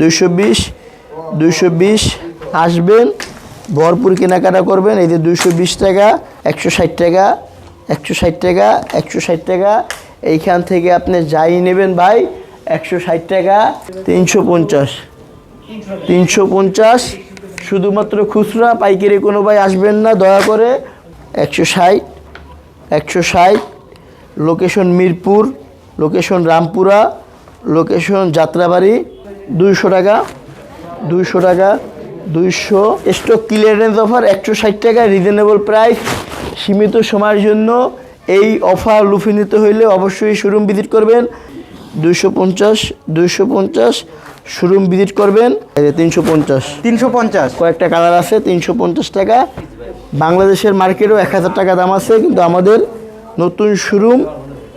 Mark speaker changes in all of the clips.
Speaker 1: দুইশো বিশ দুইশো বিশ আসবেন, ভরপুর কেনাকাটা করবেন, এই যে দুইশো বিশ টাকা, একশো ষাট টাকা, একশো ষাট টাকা, একশো ষাট টাকা, এইখান থেকে আপনি যাই নেবেন ভাই, একশো ষাট টাকা, তিনশো পঞ্চাশ। তিনশো পঞ্চাশ, শুধুমাত্র খুচরা, পাইকারি কোনো ভাই আসবেন না, দয়া করে, একশো ষাট একশো ষাট, location Mirpur, location Rampura, location Jatrabari দুইশো টাকা দুইশো টাকা দুইশো। স্টক ক্লিয়ারেন্স অফার একশো ষাট টাকা রিজনেবল প্রাইস সীমিত সময়ের জন্য। এই অফার লুফে নিতে হইলে অবশ্যই শোরুম ভিজিট করবেন। দুইশো পঞ্চাশ দুইশো পঞ্চাশ শোরুম ভিজিট করবেন। তিনশো পঞ্চাশ।
Speaker 2: তিনশো পঞ্চাশ।
Speaker 1: কয়েকটা কালার আছে তিনশো পঞ্চাশ টাকা। বাংলাদেশের মার্কেটেও এক হাজার টাকা দাম আছে কিন্তু আমাদের নতুন শোরুম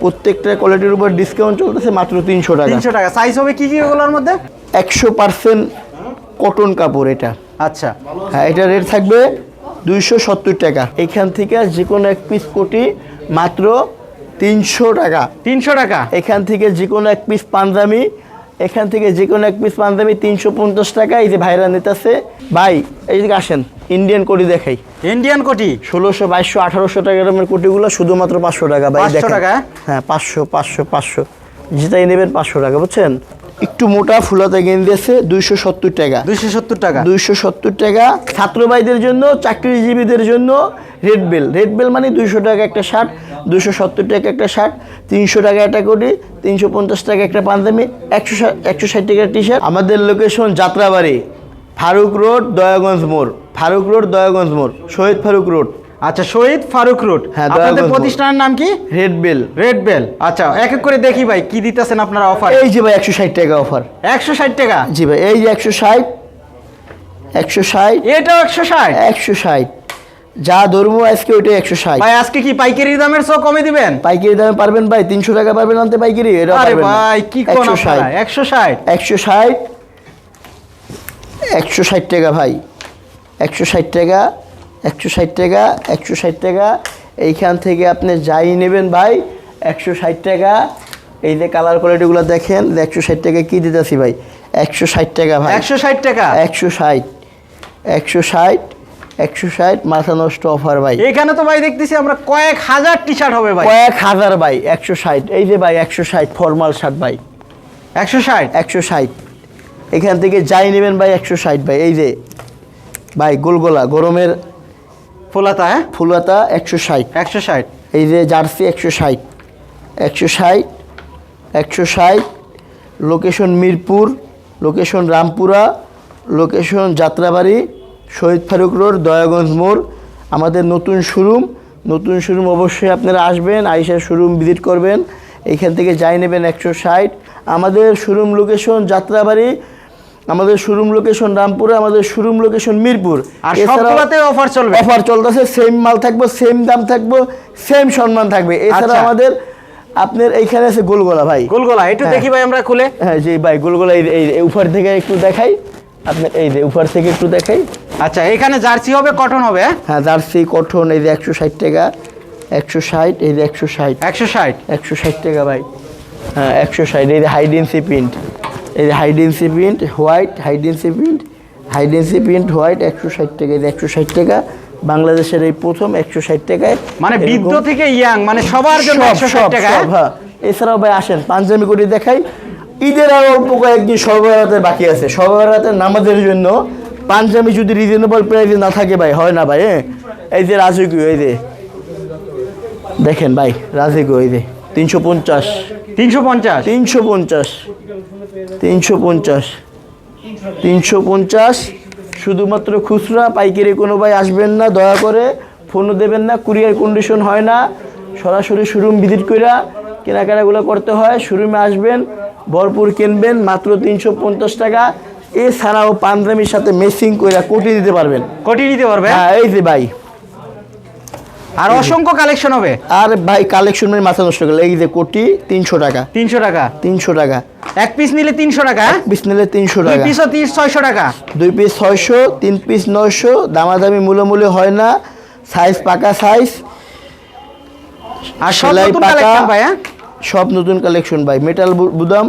Speaker 1: প্রত্যেকটা কোয়ালিটির উপর ডিসকাউন্ট চলতেছে মাত্র তিনশো টাকা।
Speaker 2: তিনশো টাকা। সাইজ হবে কি কি ওগুলোর মধ্যে?
Speaker 1: একশো পার্সেন্ট কটন কাপড় এটা।
Speaker 2: আচ্ছা।
Speaker 1: হ্যাঁ এটা রেট থাকবে দুইশো সত্তর টাকা। এখান থেকে যে কোনো এক পিস কোটি মাত্র তিনশো টাকা।
Speaker 2: তিনশো টাকা?
Speaker 1: এখান থেকে যে কোনো এক পিস পাঞ্জাবি এখান থেকে যে কোনো এক পিস পাঞ্জাবি তিনশো পঞ্চাশ টাকা এই যে ভাইরা নিতেছে। ভাই এই এইদিকে আসেন ইন্ডিয়ান কোটি দেখাই।
Speaker 2: ইন্ডিয়ান কোটি?
Speaker 1: ষোলোশো বাইশশো আঠারোশো টাকা দামের কোটিগুলো শুধুমাত্র পাঁচশো টাকা ভাই
Speaker 2: 500 টাকা?
Speaker 1: হ্যাঁ পাঁচশো পাঁচশো পাঁচশো। যেটাই নেবেন পাঁচশো টাকা বুঝছেন? একটু মোটা ফুলাতে গেঞ্জি আছে দুইশো সত্তর টাকা।
Speaker 2: দুইশো সত্তর টাকা?
Speaker 1: দুইশো সত্তর টাকা। ছাত্র ভাইদের জন্য চাকরিজীবীদের জন্য রেড বেল রেড বেল মানে দুইশো টাকা একটা শার্ট দুইশো সত্তর টাকা একটা শার্ট তিনশো টাকা একটা কোটি তিনশো পঞ্চাশ টাকা একটা পাঞ্জাবি একশো একশো ষাট টাকা টি শার্ট আমাদের লোকেশন যাত্রাবাড়ি ফারুক রোড দয়াগঞ্জ মোড়। ফারুক রোড দয়াগঞ্জ মোড়। শহীদ ফারুক রোড
Speaker 2: আচ্ছা শহীদ ফারুক রোড
Speaker 1: হ্যাঁ,
Speaker 2: আপনাদের প্রতিষ্ঠানের নাম কি?
Speaker 1: রেড বেল
Speaker 2: রেড বেল আচ্ছা এক এক করে দেখি ভাই কি দিতেছেন আপনারা অফার
Speaker 1: এই যে ভাই একশো ষাট টাকা অফার
Speaker 2: একশো ষাট টাকা?
Speaker 1: জি ভাই এই যে একশো ষাট একশো ষাট
Speaker 2: এটাও একশো ষাট?
Speaker 1: একশো ষাট। যা ধরবো আজকে ওইটা একশো ষাট।
Speaker 2: ভাই আজকে কি পাইকারি দামের সব কমে দিবেন?
Speaker 1: পাইকারি দামে পারবেন ভাই তিনশো টাকা পারবেন আনতে পাইকারি এটা
Speaker 2: আরে ভাই কি কোন
Speaker 1: একশো ষাট।
Speaker 2: একশো ষাট?
Speaker 1: একশো ষাট একশো ষাট টাকা ভাই। একশো ষাট টাকা একশো ষাট টাকা একশো ষাট টাকা। এইখান থেকে আপনি যাই নেবেন ভাই একশো ষাট টাকা। এই যে কালার কোয়ালিটিগুলো দেখেন একশো ষাট টাকা কী দিতেছি ভাই? একশো ষাট টাকা ভাই।
Speaker 2: একশো ষাট টাকা?
Speaker 1: একশো ষাট একশো ষাট একশো ষাট মাথা নষ্ট অফার ভাই।
Speaker 2: এখানে তো ভাই দেখতেছি আমরা কয়েক হাজার টি শার্ট হবে ভাই।
Speaker 1: কয়েক হাজার ভাই একশো ষাট। এই যে ভাই একশো ষাট ফর্মাল শার্ট ভাই।
Speaker 2: একশো ষাট?
Speaker 1: একশো ষাট। এখান থেকে যাই নেবেন ভাই একশো ষাট ভাই। এই যে ভাই গোলগোলা গরমের
Speaker 2: ফুলাতা হ্যাঁ?
Speaker 1: ফুলাতা একশো ষাট।
Speaker 2: একশো ষাট।
Speaker 1: এই যে জার্সি একশো ষাট। একশো ষাট একশো ষাট location Mirpur location Rampura location Jatrabari Shahid Faruk road Dayaganj মোড়। আমাদের নতুন শোরুম নতুন শোরুম অবশ্যই আপনারা আসবেন আইসার শোরুম ভিজিট করবেন। এইখান থেকে যাই নেবেন একশো ষাট। আমাদের শোরুম লোকেশন যাত্রাবাড়ি আমাদের শোরুম লোকেশন রামপুরা আমাদের শোরুম লোকেশন মিরপুর।
Speaker 2: আর সবগুলোতে অফার চলবে।
Speaker 1: অফার চলতেছে সেম মাল থাকবে সেম দাম থাকবে সেম সম্মান থাকবে। এছাড়া
Speaker 2: আচ্ছা।
Speaker 1: আমাদের আপনার এইখানে আছে গোলগোলা ভাই।
Speaker 2: গোলগোলা একটু
Speaker 1: হ্যাঁ।
Speaker 2: দেখি ভাই আমরা খুলে।
Speaker 1: হ্যাঁ জি ভাই গোলগোলা এই উপর থেকে একটু দেখাই। আপনার এই যে উপর থেকে একটু দেখাই।
Speaker 2: আচ্ছা এখানে জার্সি হবে কটন হবে হ্যাঁ?
Speaker 1: হ্যাঁ জার্সি কটন এই যে একশো ষাট টাকা। একশো ষাট এই যে একশো ষাট।
Speaker 2: একশো ষাট।
Speaker 1: একশো ষাট টাকা ভাই। হ্যাঁ একশো ষাট এই যে হাইডেন্সি প্রিন্ট এই যে high density print white high density print high density print white একশো ষাট টাকা একশো ষাট টাকা। বাংলাদেশের এই প্রথম একশো ষাট টাকায়
Speaker 2: মানে বৃদ্ধ থেকে ইয়াং মানে সবার জন্য
Speaker 1: সব,
Speaker 2: একশো
Speaker 1: সব,
Speaker 2: ষাট টাকা? হ্যাঁ।
Speaker 1: এছাড়াও ভাই আসেন পাঞ্জাবি করে দেখাই। ঈদের আর অল্প কয়েকদিন সর্বরাতে বাকি আছে। সর্বরাতে নামাজের জন্য পাঞ্জাবি যদি রিজনেবল প্রাইসে না থাকে ভাই হয় না ভাই হ্যাঁ? এই যে রাজকীয় এই যে। দেখেন ভাই রাজকীয় এই যে। তিনশো পঞ্চাশ।
Speaker 2: তিনশো পঞ্চাশ?
Speaker 1: তিনশো পঞ্চাশ। তিনশো পঞ্চাশ। তিনশো পঞ্চাশ। শুধুমাত্র খুচরা পাইকারি কোনো ভাই আসবেন না দয়া করে ফোনও দেবেন না কুরিয়ার কন্ডিশন হয় না। সরাসরি শোরুম ভিজিট কইরা কেনাকাটাগুলো করতে হয় শোরুমে আসবেন ভরপুর কিনবেন মাত্র তিনশো পঞ্চাশ টাকা। এছাড়াও পাঞ্জাবির সাথে মেসিং কইরা কোটি দিতে পারবেন।
Speaker 2: কোটি নিতে পারবেন?
Speaker 1: হ্যাঁ এই যে ভাই।
Speaker 2: আর অসংখ্য কালেকশন হবে।
Speaker 1: আর ভাই কালেকশন মানে মাথা নষ্ট করলে এই যে কোটি তিনশো টাকা।
Speaker 2: তিনশো টাকা।
Speaker 1: তিনশো টাকা।
Speaker 2: এক পিস নিলে তিনশো টাকা?
Speaker 1: পিস নিলে তিনশো
Speaker 2: দুই
Speaker 1: টাকা।
Speaker 2: পিসও তিরিশ ছয়শো টাকা?
Speaker 1: দুই পিস ছয়শো তিন পিস নয়শো দামাদামি মূল্যমূল্য হয় না। সাইজ পাকা সাইজ
Speaker 2: আর
Speaker 1: সেলাই পাকা।
Speaker 2: ভাই হ্যাঁ?
Speaker 1: সব নতুন কালেকশন ভাই। মেটাল বুদাম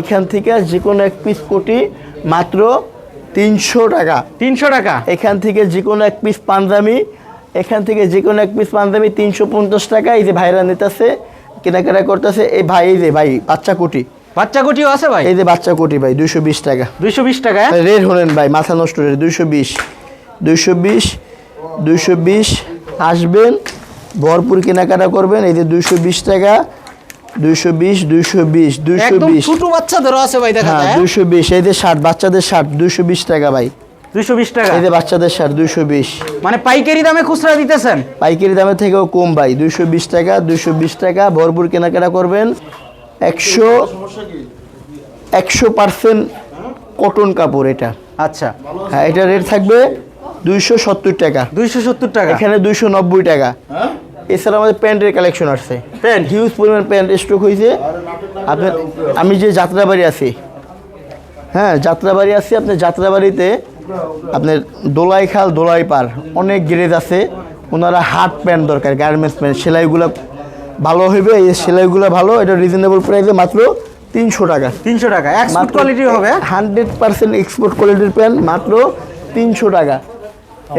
Speaker 1: এখান থেকে যে কোনো এক পিস কোটি মাত্র তিনশো টাকা।
Speaker 2: তিনশো টাকা।
Speaker 1: এখান থেকে যে কোনো এক পিস পাঞ্জাবি এখান থেকে যে কোনো এক পিস পাঞ্জাবি তিনশো পঞ্চাশ টাকা এই যে ভাইরা নিতেছে কেনাকাটা করতেছে এই ভাই এই যে ভাই বাচ্চা কোটি।
Speaker 2: বাচ্চা কুটিও আছে ভাই?
Speaker 1: এই যে বাচ্চা কোটি ভাই দুইশো বিশ টাকা।
Speaker 2: দুইশো বিশ টাকা?
Speaker 1: রেট হলেন ভাই মাথা নষ্ট রেট দুইশো বিশ। দুইশো বিশ দুইশো বিশ আসবেন ভরপুর কেনাকাটা করবেন এই যে দুইশো বিশ টাকা। দুইশো বিশ দুইশো বিশ দুইশো বিশ।
Speaker 2: ছোট বাচ্চাদেরও আছে ভাই দেখা
Speaker 1: হ্যাঁ দুইশো বিশ এই যে ষাট বাচ্চাদের ষাট দুইশো বিশ টাকা ভাই।
Speaker 2: দুইশো বিশ টাকা।
Speaker 1: এই যে বাচ্চাদের দুইশো বিশ।
Speaker 2: মানে পাইকারি দামে খুচরা দিতেছেন?
Speaker 1: পাইকারি দামের থেকেও কম ভাই দুইশো বিশ টাকা দুইশো বিশ টাকা ভরপুর কেনাকাটা করবেন একশো একশো পার্সেন্ট কটন কাপড় এটা।
Speaker 2: আচ্ছা।
Speaker 1: হ্যাঁ এটা রেট থাকবে দুইশো সত্তর টাকা।
Speaker 2: দুইশো সত্তর টাকা?
Speaker 1: এখানে দুইশো নব্বই টাকা। এছাড়া আমাদের প্যান্টের কালেকশন আসছে প্যান্ট? হিউজ পরিমাণ প্যান্ট স্টক হয়েছে। আপনার আমি যে যাত্রাবাড়ি আছি হ্যাঁ যাত্রাবাড়ি আছি আপনার যাত্রাবাড়িতে আপনার দোলাই খাল দোলাই পার অনেক গ্রেজ আছে। ওনারা হাট প্যান্ট দরকার গার্মেন্টস প্যান্ট। সেলাইগুলো ভালো হইবে এই সেলাইগুলো ভালো এটা রিজনেবল প্রাইসে মাত্র তিনশো টাকা।
Speaker 2: তিনশো টাকা এক্সপোর্ট কোয়ালিটি হবে?
Speaker 1: হান্ড্রেড পার্সেন্ট এক্সপোর্ট কোয়ালিটির প্যান্ট মাত্র তিনশো টাকা।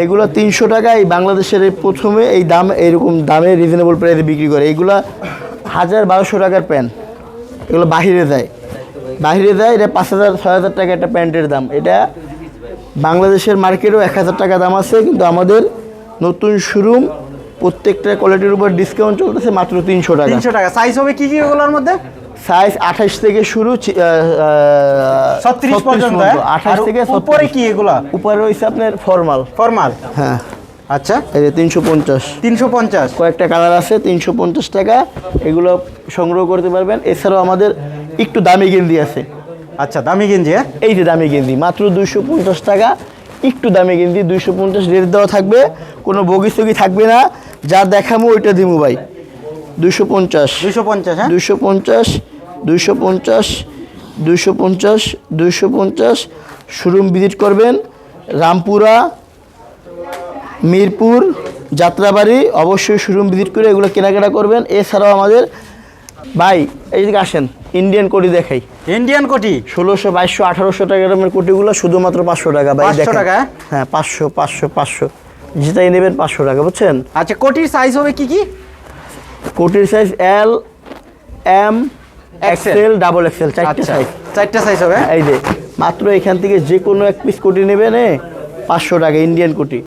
Speaker 1: এগুলো তিনশো টাকা এই বাংলাদেশের এই প্রথমে এই দাম এরকম দামে রিজনেবল প্রাইসে বিক্রি করে। এগুলো হাজার বারোশো টাকার প্যান্ট। এগুলো বাহিরে যায়। বাহিরে যায় এটা পাঁচ হাজার ছয় হাজার টাকা একটা প্যান্টের দাম। এটা বাংলাদেশের মার্কেটেও এক হাজার টাকা দাম আছে কিন্তু আমাদের নতুন শোরুম প্রত্যেকটা কোয়ালিটির উপর ডিসকাউন্ট চলতেছে মাত্র তিনশো টাকা।
Speaker 2: তিনশো টাকা। সাইজ হবে কি কি ওগুলোর মধ্যে?
Speaker 1: সাইজ আঠাশ থেকে শুরু
Speaker 2: ছত্রিশ পর্যন্ত হ্যাঁ?
Speaker 1: আঠাশ থেকে
Speaker 2: উপরে কি এগুলা?
Speaker 1: উপরে রয়েছে আপনার ফর্মাল
Speaker 2: ফরমাল
Speaker 1: হ্যাঁ।
Speaker 2: আচ্ছা।
Speaker 1: এই যে তিনশো পঞ্চাশ।
Speaker 2: তিনশো পঞ্চাশ।
Speaker 1: কয়েকটা কালার আছে তিনশো পঞ্চাশ টাকা। এগুলো সংগ্রহ করতে পারবেন। এছাড়াও আমাদের একটু দামি গেঞ্জি আছে।
Speaker 2: আচ্ছা দামি গেঞ্জি হ্যাঁ?
Speaker 1: এই যে দামি গেঞ্জি মাত্র দুইশো পঞ্চাশ টাকা একটু দামি গেঞ্জি দুইশো পঞ্চাশ রেট দেওয়া থাকবে কোনো বগি সগি থাকবে না যা দেখামো ওইটা দিমু ভাই দুইশো পঞ্চাশ
Speaker 2: দুইশো পঞ্চাশ হ্যাঁ
Speaker 1: দুইশো পঞ্চাশ দুইশো পঞ্চাশ দুইশো পঞ্চাশ দুইশো পঞ্চাশ শোরুম ভিজিট করবেন রামপুরা মিরপুর যাত্রাবাড়ি অবশ্যই শোরুম ভিজিট করে এগুলো কেনাকাটা করবেন এছাড়াও আমাদের ভাই এই দিকে আসেন ইন্ডিয়ান কোটি দেখাই।
Speaker 2: ইন্ডিয়ান কোটি?
Speaker 1: ষোলোশো বাইশশো আঠারোশো টাকা দামের কোটিগুলো শুধুমাত্র পাঁচশো টাকা ভাই
Speaker 2: 500 টাকা?
Speaker 1: হ্যাঁ পাঁচশো পাঁচশো পাঁচশো। যেটাই নেবেন পাঁচশো টাকা বুঝছেন?
Speaker 2: আচ্ছা কোটির সাইজ হবে কি কি?
Speaker 1: কোটির size L M XL double XL চারটে
Speaker 2: আচ্ছা
Speaker 1: সাইজ
Speaker 2: চারটা সাইজ হবে?
Speaker 1: এই যে মাত্র এখান থেকে যে কোনো এক পিস কোটি নেবেন পাঁচশো টাকা ইন্ডিয়ান কোটি।